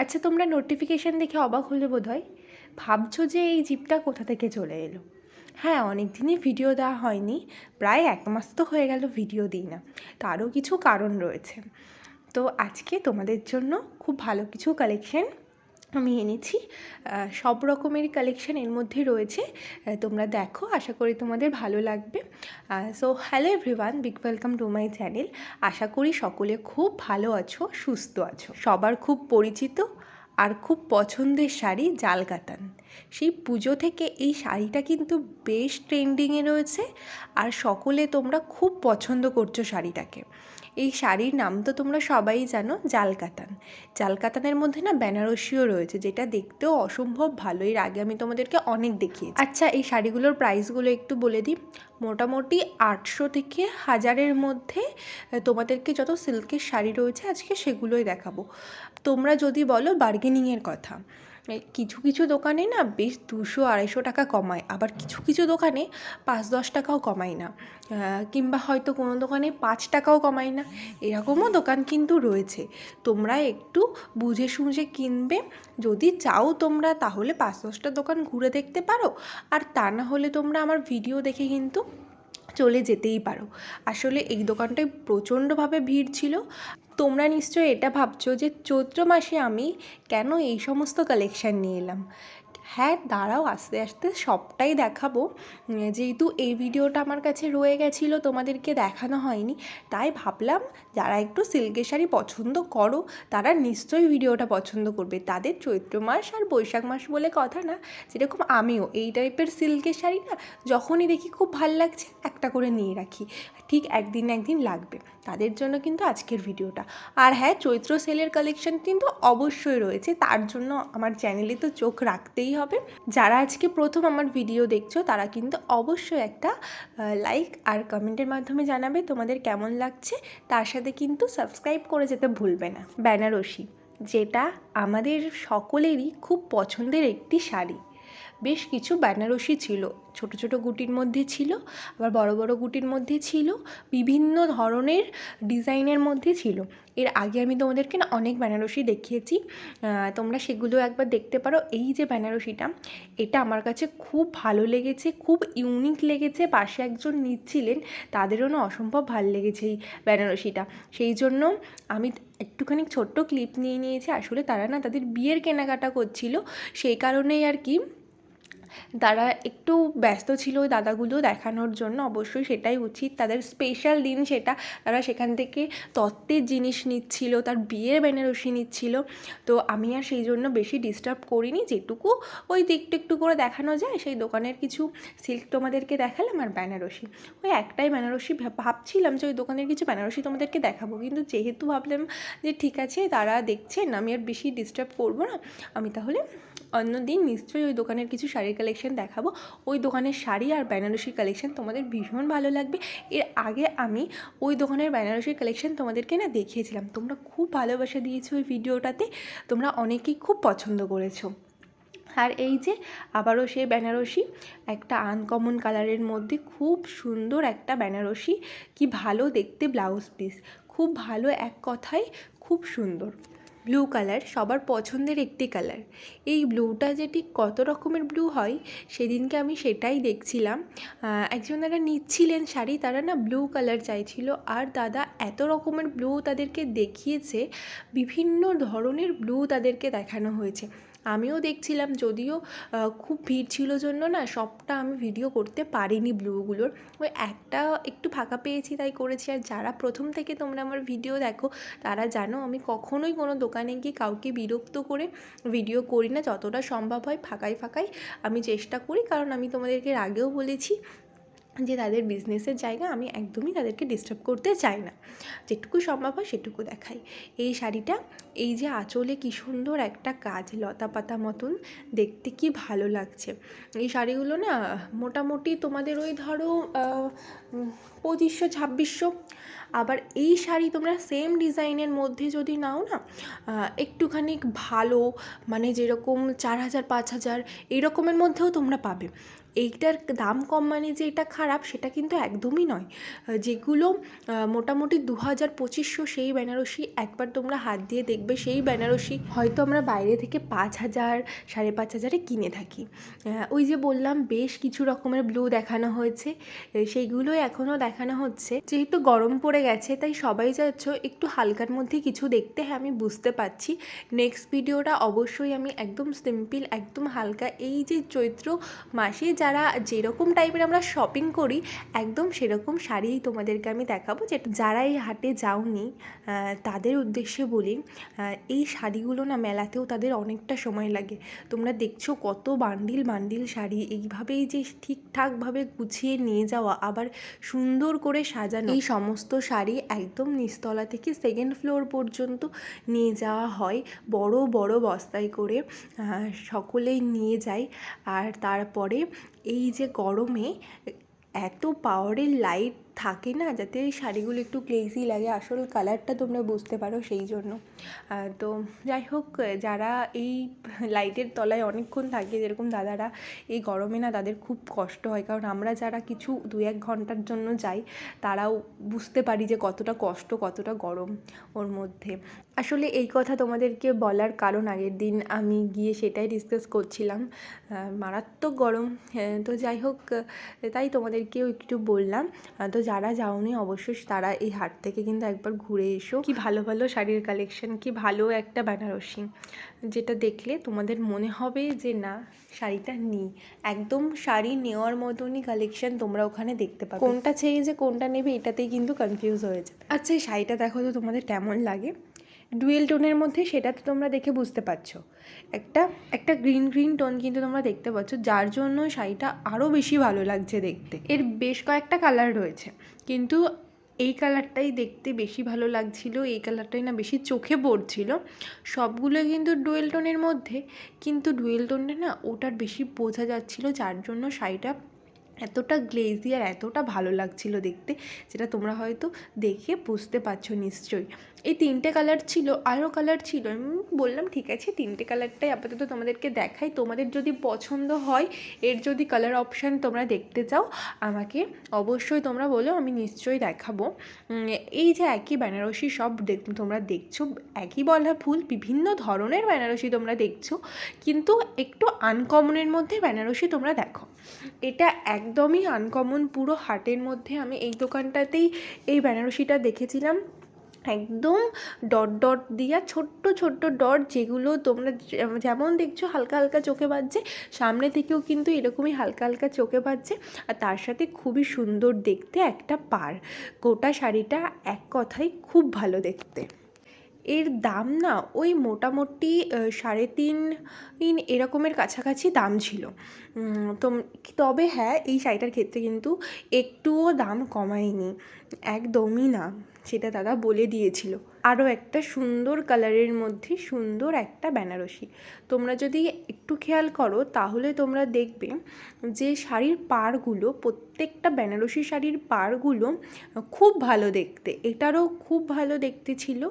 আচ্ছা তোমরা নোটিফিকেশান দেখে অবাক হলে বোধ হয় ভাবছ যে এই জিপটা কোথা থেকে চলে এলো। হ্যাঁ অনেক দিনই ভিডিও দেওয়া হয়নি, প্রায় এক মাস তো হয়ে গেল ভিডিও দিই না। তারও কিছু কারণ রয়েছে। তো আজকে তোমাদের জন্য খুব ভালো কিছু কালেকশন আমি এনেছি। সব রকমেরই কালেকশান এর মধ্যে রয়েছে। তোমরা দেখো, আশা করি তোমাদের ভালো লাগবে। So hello everyone big welcome to my channel আশা করি সকলে খুব ভালো আছো, সুস্থ আছো। সবার খুব পরিচিত আর খুব পছন্দের শাড়ি জাল কাতান সেই পুজো থেকে এই শাড়িটা কিন্তু বেশ ট্রেন্ডিংয়ে রয়েছে। আর সকলে তোমরা খুব পছন্দ করছ শাড়িটাকে। এই শাড়ির নাম তো তোমরা সবাই জানো জাল কাতান জাল কাতানের মধ্যে না বেনারসিও রয়েছে, যেটা দেখতেও অসম্ভব ভালো। এর আগে আমি তোমাদেরকে অনেক দেখিয়েছি। আচ্ছা এই শাড়িগুলোর প্রাইসগুলো একটু বলে দিই। মোটামুটি আটশো থেকে হাজারের মধ্যে তোমাদেরকে যত সিল্কের শাড়ি রয়েছে আজকে সেগুলোই দেখাবো। তোমরা যদি বলো বার্গেনিংয়ের কথা। কিছু কিছু দোকানে না বেশ দুশো আড়াইশো টাকা কমায়, আবার কিছু কিছু দোকানে পাঁচ দশ টাকাও কমায় না। কিংবা হয়তো কোনো দোকানে পাঁচ টাকাও কমায় না, এরকমও দোকান কিন্তু রয়েছে। তোমরা একটু বুঝে শুঝে কিনবে, যদি চাও তোমরা তাহলে পাঁচ দশটা দোকান ঘুরে দেখতে পারো, আর তা না হলে তোমরা আমার ভিডিও দেখে কিন্তু চলে যেতেই পারো। আসলে এই দোকানটায় প্রচণ্ডভাবে ভিড় ছিল। তোমরা নিশ্চয়ই এটা ভাবছ যে চৈত্র মাসে আমি কেন এই সমস্ত কালেকশান নিয়ে এলাম? হ্যাঁ দাঁড়াও, আস্তে আস্তে সবটাই দেখাবো। যেহেতু এই ভিডিওটা আমার কাছে রয়ে গেছিল, তোমাদেরকে দেখানো হয়নি, তাই ভাবলাম যারা একটু সিল্কের শাড়ি পছন্দ করো, তারা নিশ্চয়ই ভিডিওটা পছন্দ করবে। তাদের চৈত্র মাস আর বৈশাখ মাস বলে কথা না, যেরকম আমিও এই টাইপের সিল্কের শাড়ি না, যখনই দেখি খুব ভালো লাগছে, একটা করে নিয়ে রাখি। ঠিক একদিন একদিন লাগবে। তাদের জন্য কিন্তু আজকের ভিডিওটা। আর হ্যাঁ চৈত্র সেলের কালেকশন কিন্তু অবশ্যই রয়েছে। তার জন্য আমার চ্যানেলে তো চোখ রাখতেই হবে। যারা আজকে প্রথম আমার ভিডিও দেখছ, তারা কিন্তু অবশ্যই একটা লাইক আর কমেন্টের মাধ্যমে জানাবে তোমাদের কেমন লাগছে। তার সাথে কিন্তু সাবস্ক্রাইব করে যেতে ভুলবে না। বেনারসি, যেটা আমাদের সকলেরই খুব পছন্দের একটি শাড়ি। বেশ কিছু বেনারসি ছিল। ছোট ছোট গুটির মধ্যে ছিল, আবার বড় বড় গুটির মধ্যে ছিল, বিভিন্ন ধরনের ডিজাইনের মধ্যে ছিল। এর আগে আমি তোমাদেরকে না অনেক বেনারসি দেখিয়েছি। তোমরা সেগুলো একবার দেখতে পারো। এই যে বেনারসিটা, এটা আমার কাছে খুব ভালো লেগেছে, খুব ইউনিক লেগেছে। পাশে একজন নিচ্ছিলেন, তাদেরও না অসম্ভব ভালো লেগেছে এই বেনারসিটা। সেই জন্য আমি একটুখানি ছোট্ট ক্লিপ নিয়ে নিয়েছি। আসলে তারা না তাদের বিয়ের কেনাকাটা করছিল। সেই কারণেই আর কি তারা একটু ব্যস্ত ছিল ওই দাদাগুলো দেখানোর জন্য, অবশ্যই সেটাই উচিত। তাদের স্পেশাল দিন সেটা, তারা সেখান থেকে তত্ত্বের জিনিস নিচ্ছিল, তার বিয়ের বেনারসি নিচ্ছিল। তো আমি আর সেই জন্য বেশি ডিস্টার্ব করিনি, যেটুকু ওই একটু একটু করে দেখানো যায়, সেই দোকানের কিছু সিল্ক তোমাদেরকে দেখালাম আর বেনারসি। ওই একটাই বেনারসি ভাবছিলাম যে ওই দোকানের কিছু বেনারসি তোমাদেরকে দেখাবো, কিন্তু যেহেতু ভাবলাম যে ঠিক আছে, তারা দেখছেন, আমি আর বেশি ডিস্টার্ব করব না। আমি তাহলে অন্য দিন নিশ্চয়ই ওই দোকানের কিছু শাড়ির কালেকশন দেখাবো। ওই দোকানের শাড়ি আর বেনারসির কালেকশন তোমাদের ভীষণ ভালো লাগবে। এর আগে আমি ওই দোকানের বেনারসির কালেকশন তোমাদেরকে না দেখিয়েছিলাম। তোমরা খুব ভালোবাসা দিয়েছ ওই ভিডিওটাতে। তোমরা অনেকেই খুব পছন্দ করেছ। আর এই যে আবারও সেই বেনারসি, একটা আনকমন কালারের মধ্যে খুব সুন্দর একটা বেনারসি। কি ভালো দেখতে ব্লাউজ পিস খুব ভালো এক কথায় খুব সুন্দর। ব্লু কালার সবার পছন্দের একটি কালার এই ব্লুটা যে ঠিক কত রকমের ব্লু হয়, সেদিনকে আমি সেটাই দেখছিলাম। একজন দাদা নিচ্ছিলেন শাড়ি, তারা না ব্লু কালার চাইছিল। আর দাদা এত রকমের ব্লু তাদেরকে দেখিয়েছে, বিভিন্ন ধরনের ব্লু তাদেরকে দেখানো হয়েছে। আমিও দেখছিলাম যদিও খুব ভিড় ছিল জন্য না, সবটা আমি ভিডিও করতে পারিনি ব্লুগুলোর। ওই একটা একটু ফাঁকা পেয়েছি তাই করেছি। আর যারা প্রথম থেকে তোমরা আমার ভিডিও দেখো, তারা জানো আমি কখনোই কোনো দোকানে গিয়ে কাউকে বিরক্ত করে ভিডিও করি না। যতটা সম্ভব হয় ফাঁকায় ফাঁকাই আমি চেষ্টা করি। কারণ আমি তোমাদেরকে আগেও বলেছি যে তাদের বিজনেসের জায়গা আমি একদমই তাদেরকে ডিস্টার্ব করতে চাই না। যেটুকু সম্ভব হয় সেটুকু দেখাই। এই শাড়িটা, এই যে আঁচলে কি সুন্দর একটা কাজ লতা পাতা মতন দেখতে কি ভালো লাগছে। এই শাড়িগুলো না মোটামুটি তোমাদের ওই ধরো পঁচিশশো, ছাব্বিশশো। আবার এই শাড়ি তোমরা সেম ডিজাইনের মধ্যে যদি নাও না একটুখানি ভালো মানে যেরকম চার হাজার, পাঁচ হাজার, এরকমের মধ্যেও তোমরা পাবে। এইটার দাম কম মানে যে এটা খারাপ, সেটা কিন্তু একদমই নয়। যেগুলো মোটামুটি দু হাজার পঁচিশশো সেই বেনারসি, একবার তোমরা হাত দিয়ে দেখবে সেই বেনারসি। হয়তো আমরা বাইরে থেকে পাঁচ হাজার, সাড়ে পাঁচ হাজারে কিনে থাকি। ওই যে বললাম, বেশ কিছু রকমের ব্লু দেখানো হয়েছে। সেইগুলোই এখনও দেখানো হচ্ছে। যেহেতু গরম পড়ে গেছে, তাই সবাই যাচ্ছ একটু হালকার মধ্যে কিছু দেখতে। হ্যাঁ আমি বুঝতে পারছি। নেক্সট ভিডিওটা অবশ্যই আমি একদম সিম্পল একদম হালকা। এই যে চৈত্র মাসে যারা যেরকম টাইপের আমরা শপিং করি, একদম সেরকম শাড়িই তোমাদেরকে আমি দেখাবো। যেটা যারা এই হাটে যাওনি তাদের উদ্দেশ্যে বলি এই শাড়িগুলো না মেলাতেও তাদের অনেকটা সময় লাগে। তোমরা দেখছ কত বান্ডিল বান্ডিল শাড়ি, এইভাবেই যে ঠিকঠাকভাবে গুছিয়ে নিয়ে যাওয়া, আবার সুন্দর করে সাজানো। এই সমস্ত শাড়ি একদম নিচতলা থেকে সেকেন্ড ফ্লোর পর্যন্ত নিয়ে যাওয়া হয়, বড় বড় বস্তায় করে সকলেই নিয়ে যায়। আর তারপরে এই যে গরমে এত পাওয়ারের লাইট থাকে না? যাতে এই শাড়িগুলো একটু গ্লেজি লাগে। আসল কালারটা তোমরা বুঝতে পারো সেই জন্য। তো যাই হোক যারা এই লাইটের তলায় অনেকক্ষণ থাকে যেরকম দাদারা এই গরমে না তাদের খুব কষ্ট হয়। কারণ আমরা যারা কিছু দু এক ঘণ্টার জন্য যাই তারাও বুঝতে পারি যে কতটা কষ্ট কতটা গরম ওর মধ্যে। আসলে এই কথা তোমাদেরকে বলার কারণ আগের দিন আমি গিয়ে সেটাই ডিসকাস করছিলাম। মারাত্মক গরম। হ্যাঁ, তো যাই হোক তাই তোমাদেরকেও একটু বললাম। তো যারা যাওনি অবশ্যই তারা এই হাট থেকে কিন্তু একবার ঘুরে এসো। কি ভালো ভালো শাড়ির কালেকশন কি ভালো একটা বেনারসি। যেটা দেখলে তোমাদের মনে হবে যে না শাড়িটা নিই। একদম শাড়ি নেওয়ার মতনই কালেকশন তোমরা ওখানে দেখতে পাবে। কোনটা চেয়ে যে কোনটা নেবে এটাতেই কিন্তু কনফিউজ হয়ে যাবে। আচ্ছা এই শাড়িটা দেখো তো তোমাদের কেমন লাগে। ডুয়েল টোনের মধ্যে সেটা তো তোমরা দেখে বুঝতে পারছ। একটা একটা গ্রিন গ্রিন টোন কিন্তু তোমরা দেখতে পাচ্ছ, যার জন্য শাড়িটা আরও বেশি ভালো লাগছে দেখতে। এর বেশ কয়েকটা কালার রয়েছে, কিন্তু এই কালারটাই দেখতে বেশি ভালো লাগছিল, এই কালারটাই না বেশি চোখে পড়ছিল। সবগুলো কিন্তু ডুয়েল টোনের মধ্যে, কিন্তু ডুয়েল টোনটা না ওটার বেশি বোঝা যাচ্ছিল, যার জন্য শাড়িটা এতটা গ্লেজি আর এতটা ভালো লাগছিল দেখতে, যেটা তোমরা হয়তো দেখে বুঝতে পারছ নিশ্চয়ই। এই তিনটে কালার ছিল আরও কালার ছিল আমি বললাম ঠিক আছে, তিনটে কালারটাই আপাতত তোমাদেরকে দেখাই। তোমাদের যদি পছন্দ হয়, এর যদি কালার অপশান তোমরা দেখতে চাও, আমাকে অবশ্যই তোমরা বলো, আমি নিশ্চয়ই দেখাবো। এই যে একই বেনারসি সব দেখ, তোমরা দেখছ, একই বলা ভুল, বিভিন্ন ধরনের বেনারসি তোমরা দেখছ, কিন্তু একটু আনকমনের মধ্যে বেনারসি তোমরা দেখো। এটা একদমই আনকমন পুরো হাটের মধ্যে আমি এই দোকানটাতেই এই বেনারসিটা দেখেছিলাম। একদম ডট ডট দিয়া ছোট্ট ছোট্ট ডট যেগুলো তোমরা যেমন দেখছ হালকা হালকা চোখে বাজছে, সামনে থেকেও কিন্তু এরকমই হালকা হালকা চোখে বাজছে। আর তার সাথে খুবই সুন্দর দেখতে একটা পার। গোটা শাড়িটা এক কথায় খুব ভালো দেখতে। এর দাম না ওই মোটামুটি সাড়ে তিন তিন এরকমের কাছাকাছি দাম ছিল। তো তবে হ্যাঁ এই শাড়িটার ক্ষেত্রে কিন্তু একটুও দাম কমায়নি। একদমই না, সেটা দাদা বলে দিয়েছিল। আরও একটা সুন্দর কালারের মধ্যে সুন্দর একটা বেনারসি। তোমরা যদি একটু খেয়াল করো, তাহলে তোমরা দেখবে যে শাড়ির পাড়গুলো, প্রত্যেকটা বেনারসি শাড়ির পাড়গুলো খুব ভালো দেখতে। এটারও খুব ভালো দেখতে ছিল।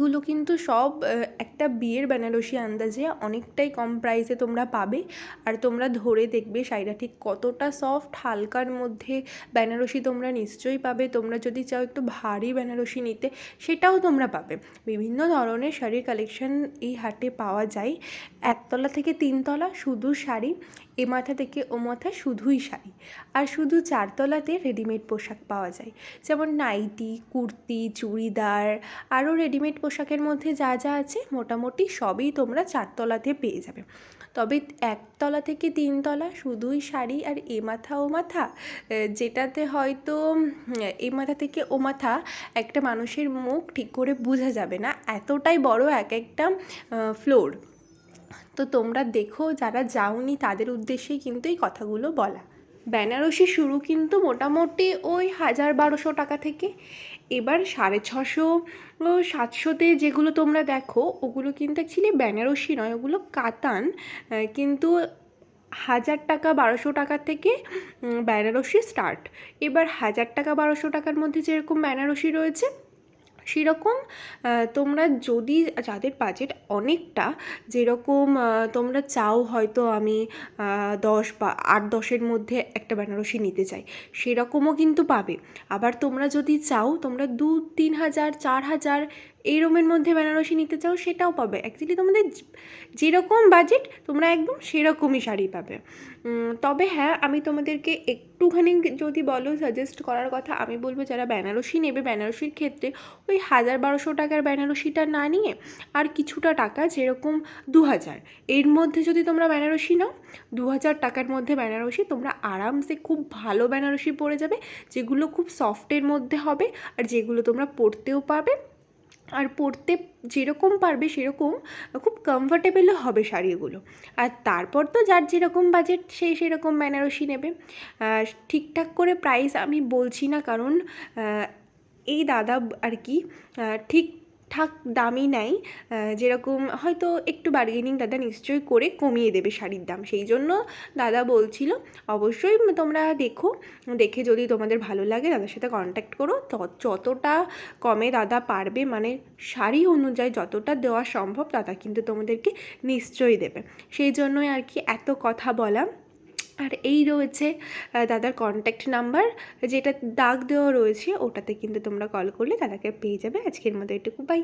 গুলো কিন্তু সব একটা বিয়ের বেনারসি আন্দাজে অনেকটাই কম প্রাইসে তোমরা পাবে। আর তোমরা ধরে দেখবে শাড়িটা ঠিক কতটা সফট হালকার মধ্যে বেনারসি তোমরা নিশ্চয়ই পাবে। তোমরা যদি চাও একটু ভারী বেনারসি নিতে, সেটাও তোমরা পাবে। বিভিন্ন ধরনের শাড়ির কালেকশন এই হাটে পাওয়া যায়। একতলা থেকে তিনতলা শুধু শাড়ি, এ মাথা থেকে ও মাথা শুধুই শাড়ি। আর শুধু চারতলাতে রেডিমেড পোশাক পাওয়া যায়। যেমন নাইটি, কুর্তি, চুড়িদার, আরও রেডিমেড পোশাকের মধ্যে যা যা আছে মোটামুটি সবই তোমরা চারতলাতে পেয়ে যাবে। তবে একতলা থেকে তিনতলা শুধুই শাড়ি আর এ মাথা ও মাথা যেটাতে হয়তো, এ মাথা থেকে ও মাথা একটা মানুষের মুখ ঠিক করে বোঝা যাবে না। এতটাই বড় এক একটা ফ্লোর। তো তোমরা দেখো যারা যাওনি তাদের উদ্দেশ্যেই কিন্তু এই কথাগুলো বলা। বেনারসি শুরু কিন্তু মোটামুটি ওই হাজার বারোশো টাকা থেকে। এবার সাড়ে ছশো সাতশোতে যেগুলো তোমরা দেখো, ওগুলো কিন্তু অ্যাকচুয়ালি বেনারসি নয়, ওগুলো কাতান কিন্তু হাজার টাকা বারোশো টাকা থেকে বেনারসি স্টার্ট এবার হাজার টাকা বারোশো টাকার মধ্যে যেরকম বেনারসি রয়েছে সেরকম তোমরা যদি যাদের বাজেট অনেকটা, যেরকম তোমরা চাও হয়তো আমি দশ বা আট দশের মধ্যে একটা বেনারসি নিতে চাই, সেরকমও কিন্তু পাবে। আবার তোমরা যদি চাও, তোমরা দু, তিন হাজার, চার হাজার এইরমের মধ্যে বেনারসি নিতে চাও সেটাও পাবে। অ্যাকচুয়ালি তোমাদের যেরকম বাজেট তোমরা একদম সেরকমই শাড়ি পাবে। তবে হ্যাঁ আমি তোমাদেরকে একটুখানি যদি বলো সাজেস্ট করার কথা, আমি বলব যারা বেনারসি নেবে, বেনারসির ক্ষেত্রে ওই হাজার বারোশো টাকার বেনারসিটা না নিয়ে আর কিছুটা টাকা যেরকম দু হাজার। এর মধ্যে যদি তোমরা বেনারসি নাও, দু হাজার টাকার মধ্যে বেনারসি, তোমরা আরামসে খুব ভালো বেনারসি পরে যাবে, যেগুলো খুব সফটের মধ্যে হবে আর যেগুলো তোমরা পরতেও পাবে। আর পরতে যেরকম পারবে সেরকম খুব কমফর্টেবলও হবে শাড়িগুলো। আর তারপর তো যার যেরকম বাজেট সেই সেরকম বেনারসি নেবে। ঠিকঠাক করে প্রাইস আমি বলছি না কারণ এই দাদা আর কি আহ, ঠিকঠাক দামই নেয় যেরকম হয়তো একটু বার্গেনিং দাদা নিশ্চয়ই করে কমিয়ে দেবে শাড়ির দাম। সেই জন্য দাদা বলছিল, অবশ্যই তোমরা দেখো, দেখে যদি তোমাদের ভালো লাগে, দাদার সাথে কন্ট্যাক্ট করো। যতটা কমে দাদা পারবে মানে শাড়ি অনুযায়ী যতটা দেওয়া সম্ভব, দাদা কিন্তু তোমাদেরকে নিশ্চয়ই দেবে। সেই জন্যই আর কি এত কথা বলা। আর এই রয়েছে দাদার কন্ট্যাক্ট নাম্বার যেটা দাগ দেওয়া রয়েছে, ওটাতে কিন্তু তোমরা কল করলে দাদাকে পেয়ে যাবে। আজকের মতো এটুকু। বাই